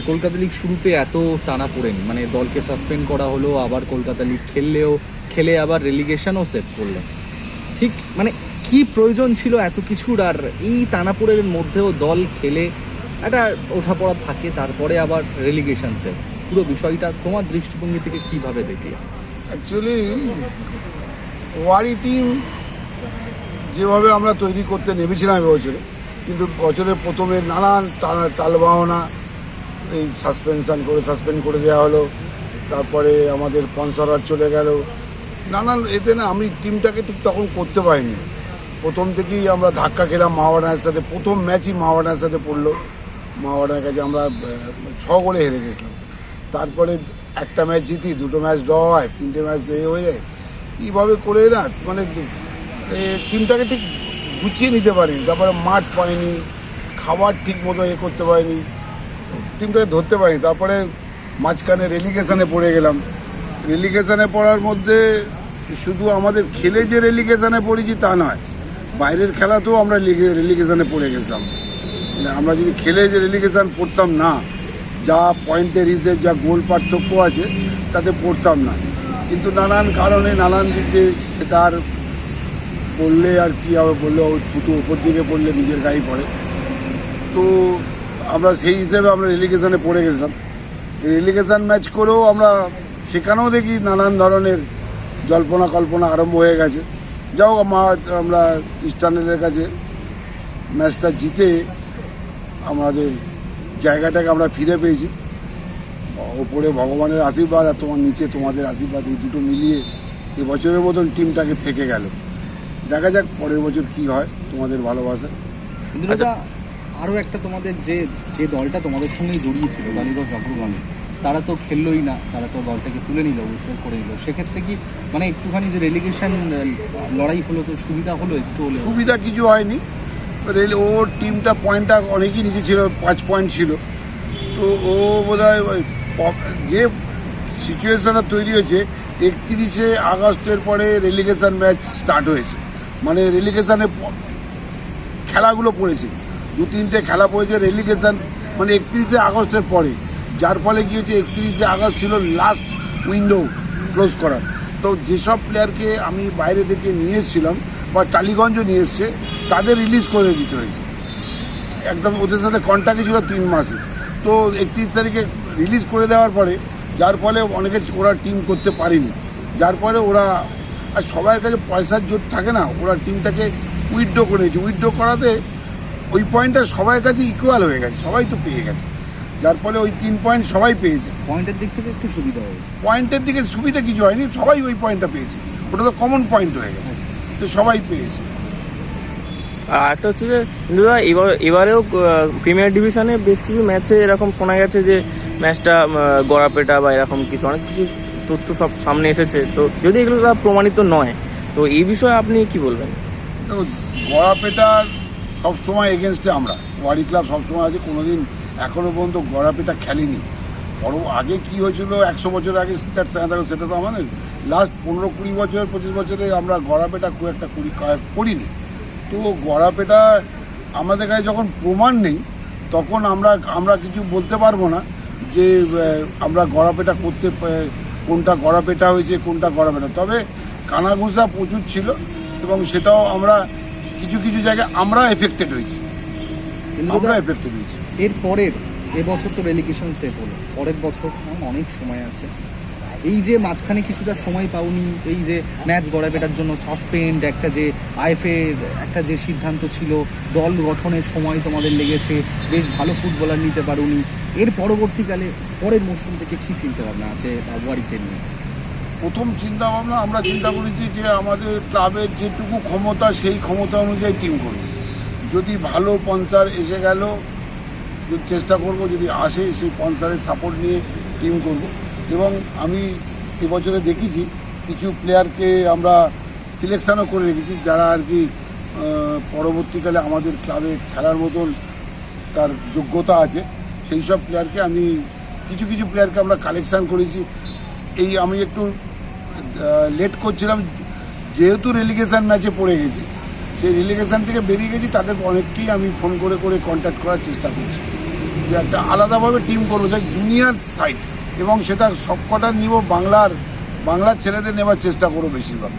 Kolkata league শুরুতে এত টানা পড়েনি। মানে দলকে সাসপেন্ড করা হলো, আবার কলকাতা লিগ খেললেও, খেলে আবার রেলিগেশনও সেভ করলেন ঠিক মানে কি প্রয়োজন ছিল এত কিছুর? আর এই টানাপোড়ের মধ্যেও দল খেলে একটা ওঠাপড়া থাকে, তারপরে আবার রেলিগেশন সেভ পুরো বিষয়টা তোমার দৃষ্টিভঙ্গি থেকে কীভাবে দেখলে? অ্যাকচুয়ালি ওয়ারি টিম যেভাবে আমরা তৈরি করতে নেমেছিলাম এবছরে কিন্তু বছরের প্রথমে নানান টালবাহনা এই সাসপেনশান করে সাসপেন্ড করে দেওয়া হলো। তারপরে আমাদের স্পন্সরার চলে গেল। নানান এতে না আমি টিমটাকে ঠিক তখন করতে পারিনি। প্রথম থেকেই আমরা ধাক্কা খেলাম মাওয়ানার সাথে। প্রথম ম্যাচই মাওয়ানার সাথে পড়ল। মাওয়ানার কাছে আমরা ছ গোলে হেরে গেছিলাম। তারপরে একটা ম্যাচ জিতি, দুটো ম্যাচ ড্র হয়, তিনটে ম্যাচ এ হয়ে যায়। কীভাবে করে না মানে টিমটাকে ঠিক গুছিয়ে নিতে পারিনি। তারপরে মাঠ পাইনি, খাবার ঠিক মতো এ করতে পারিনি। টিমটাকে ধরতে পারিনি তারপরে মাঝখানে রেলিগেশনে পড়ে গেলাম। রেলিগেশনে পড়ার মধ্যে শুধু আমাদের খেলে যে রেলিগেশনে পড়েছি তা নয়, বাইরের খেলাতেও আমরা লিগে রেলিগেশনে পড়ে গেছিলাম। মানে আমরা যদি খেলে যে রেলিগেশন পড়তাম না, যা পয়েন্টের হিসেবে, যা গোল পার্থক্য আছে, তাতে পড়তাম না। কিন্তু নানান কারণে, নানান দিক দিয়ে সেটা আর বললে আর কী হবে, বললে ওই ফুটু উপর দিকে পড়লে নিজের গায়ে পড়ে। তো আমরা সেই হিসেবে আমরা রেলিগেশনে পড়ে গেছিলাম। রেলিগেশন ম্যাচ করেও আমরা সেখানেও দেখি নানান ধরনের জল্পনা কল্পনা আরম্ভ হয়ে গেছে। যাও মা আমরা ইস্টার্নেলের কাছে ম্যাচটা জিতে আমাদের জায়গাটাকে আমরা ফিরে পেয়েছি। ওপরে ভগবানের আশীর্বাদ আর তোমার নিচে তোমাদের আশীর্বাদ এই দুটো মিলিয়ে এবছরের মতন টিমটাকে থেকে গেল। দেখা যাক পরের বছর কি হয় তোমাদের ভালোবাসা। আরও একটা তোমাদের যে যে দলটা তোমাদের সঙ্গেই জড়িয়েছিল কালীগঞ্জ অগ্রগামী তারা তো খেললোই না, তারা তো দলটাকে তুলে নিল উইথড্র করে নিল। সেক্ষেত্রে কি মানে একটুখানি যে রেলিগেশন লড়াই হলো, তো সুবিধা হলো একটু হলো সুবিধা কিছু হয়নি। রেল, ওর টিমটা পয়েন্টটা অনেকই নিচে ছিল, পাঁচ পয়েন্ট ছিল। তো ও বোধ হয় যে সিচুয়েশনটা তৈরি হয়েছে, একত্রিশে আগস্টের পরে রেলিগেশন ম্যাচ স্টার্ট হয়েছে। মানে রেলিগেশনে খেলাগুলো পড়েছে। দু তিনটে খেলা পড়েছে রেলিগেশন মানে একত্রিশে আগস্টের পরে। যার ফলে কি হচ্ছে একত্রিশে আগস্ট ছিল লাস্ট উইন্ডো ক্লোজ করার। তো যেসব প্লেয়ারকে আমি বাইরে থেকে নিয়ে এসেছিলাম বা টালিগঞ্জও নিয়ে এসছে, তাদের রিলিজ করে দিতে হয়েছে। একদম ওদের সাথে কন্ট্যাক্টই ছিল তিন মাসে। তো একত্রিশ তারিখে রিলিজ করে দেওয়ার পরে, যার ফলে অনেকে ওরা টিম করতে পারেনি। যার ফলে ওরা, আর সবার কাছে পয়সার জোর থাকে না, ওরা টিমটাকে উইথড্র করেছে উইথড্র করাতে ওই পয়েন্টটা সবার কাছে ইকুয়াল হয়ে গেছে সবাই তো পেয়ে গেছে। যার ফলে ওই তিন পয়েন্ট সবাই পেয়েছে। পয়েন্টের দিক থেকে একটু সুবিধা হয়েছে। পয়েন্টের দিকে সুবিধা কিছু হয়নি সবাই ওই পয়েন্টটা পেয়েছে। ওটা তো কমন পয়েন্ট হয়ে গেছে তো সবাই পেয়েছে। আর একটা হচ্ছে যে ইন্দুদা এবার এবারেও প্রিমিয়ার ডিভিশনে বেশ কিছু ম্যাচে এরকম শোনা গেছে যে ম্যাচটা গড়াপেটা বা এরকম কিছু অনেক কিছু তথ্য সব সামনে এসেছে। তো যদি এগুলো প্রমাণিত নয় তো এই বিষয়ে আপনি কি বলবেন? গড়াপেটার সবসময় এগেনস্টে আমরা। ওয়ারি ক্লাব সবসময় আছে, কোনোদিন এখনও পর্যন্ত গড়াপেটা খেলিনি। বড় আগে কি হয়েছিল, একশো বছর আগে সেটা সেটা তো আমাদের। লাস্ট পনেরো কুড়ি বছর, পঁচিশ বছরে আমরা গড়াপেটা খুব একটা করি করিনি। তো গড়াপেটা আমাদের কাছে যখন প্রমাণ নেই, তখন আমরা আমরা কিছু বলতে পারব না যে আমরা গড়াপেটা করতে কোনটা গড়াপেটা হয়েছে, কোনটা গড়াপেটা তবে কানাঘুষা প্রচুর ছিল এবং সেটাও আমরা কিছু কিছু জায়গায় আমরা এফেক্টেড হয়েছি। আমরা এফেক্টেড হয়েছি। এর পরের এবছর তো রেলিগেশন সেফ হলো। পরের বছর অনেক সময় আছে। এই যে মাঝখানে কিছুটা সময় পাওনি এই যে ম্যাচ গড়াবেটার জন্য সাসপেন্ড একটা যে আইএফের একটা যে সিদ্ধান্ত ছিল দল গঠনের সময় তোমাদের লেগেছে বেশ ভালো ফুটবলার নিতে পারোনি। এর পরবর্তীকালে পরের মরশুম থেকে কী চিন্তা ভাবনা আছে ওয়ারিকে নিয়ে প্রথম চিন্তা ভাবনা আমরা চিন্তা করেছি যে আমাদের ক্লাবের যেটুকু ক্ষমতা, সেই ক্ষমতা অনুযায়ী টিম করব। যদি ভালো পন্সার এসে গেল চেষ্টা করব, যদি আসে, সেই পন্সারের সাপোর্ট নিয়ে টিম করব। এবং আমি এবছরে দেখেছি, কিছু প্লেয়ারকে আমরা সিলেকশনও করে রেখেছি, যারা আর কি পরবর্তীকালে আমাদের ক্লাবে খেলার মতন তার যোগ্যতা আছে। সেই সব প্লেয়ারকে আমি, কিছু কিছু প্লেয়ারকে আমরা কালেকশান করেছি। এই আমি একটু লেট করছিলাম, যেহেতু রেলিগেশান ম্যাচে পড়ে গেছি, সেই রেলিগেশান থেকে বেরিয়ে গেছি তাদের অনেককেই আমি ফোন করে করে কন্ট্যাক্ট করার চেষ্টা করছি। যে একটা আলাদাভাবে টিম করব, যে জুনিয়র সাইড এবং সেটা সবকটা নিব বাংলার বাংলার ছেলেদের নেওয়ার চেষ্টা করো বেশিরভাগ।